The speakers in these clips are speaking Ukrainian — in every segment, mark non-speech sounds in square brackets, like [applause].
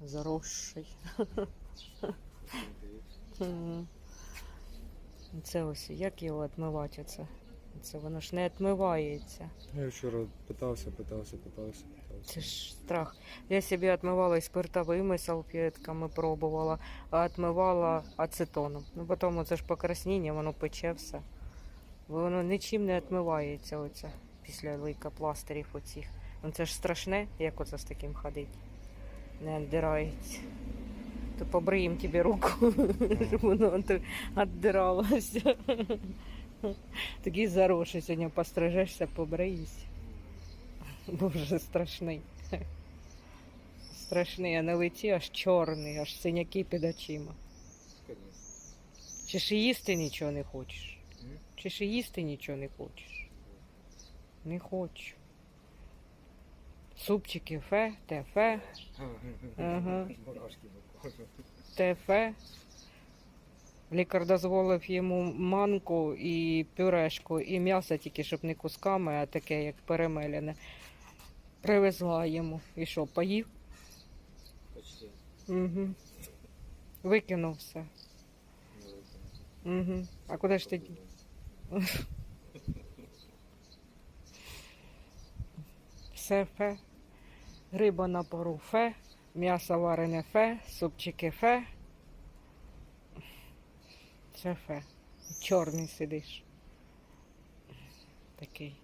заросший. Це ось як його відмивати оце? Це воно ж не відмивається. Я вчора питався, питався, питався, питався. Це ж страх. Я собі відмивала спиртовими салфетками пробувала, а відмивала ацетоном. Ну потім це ж покраснення, воно пече все. Воно нічим не відмивається оце після лейкопластирів оцих. Ну це ж страшне, як оце з таким ходить. Не віддирається. То побриєм тобі руку, щоб воно віддиралося. Такий заросший сьогодні пострижешся, побриєшся. Боже, страшний. Страшний, а на лиці аж чорний, аж синяки під очима. Чи ж їсти нічого не хочеш? Чи ж їсти нічого не хочеш? Не хочу. Супчики фе, те фе, Ага. Фе. Лікар дозволив йому манку і пюрешку, і м'ясо тільки, щоб не кусками, а таке, як перемелене. Привезла йому. І що, поїв? Почти. Угу. Викинув все. Угу. А куди ж ти? [laughs] Все фе. Риба на пару фе, м'ясо варене фе, супчики фе. Це фе. Чорний сидиш. Такий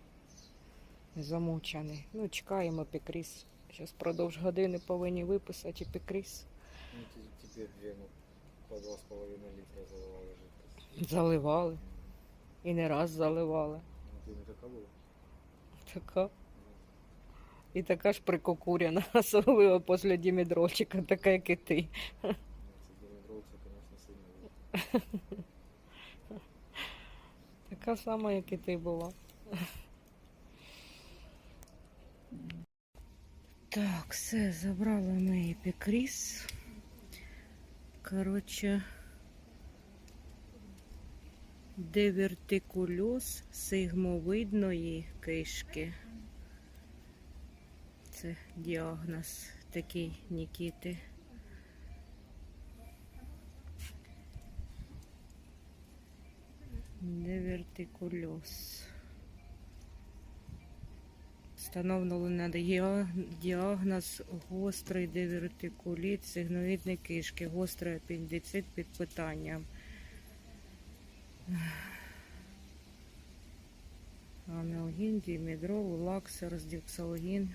замучений. Ну, чекаємо пікріс. Зараз продовж години повинні виписати пікріс. Ну, те- теперь вену по два с половиной литра заливали жидкость. Заливали. І не раз заливали. Ну, ты не така була? Така. І така ж прикокуряна, [laughs] особливо після дімідрольчика, така, як і ти. Це димедрол, це, конечно, сильно. Така сама, як і ти була. Так, все, забрала ми епікріс. Коротше, дивертикульоз сигмовидної кишки. Це діагноз такий Нікіти. Дивертикульоз. Встановлено діагноз гострий дивертикуліт сигновідної кишки, гострий апендицит під питанням. Анелгін, дімедрол, лаксер, діксалгін.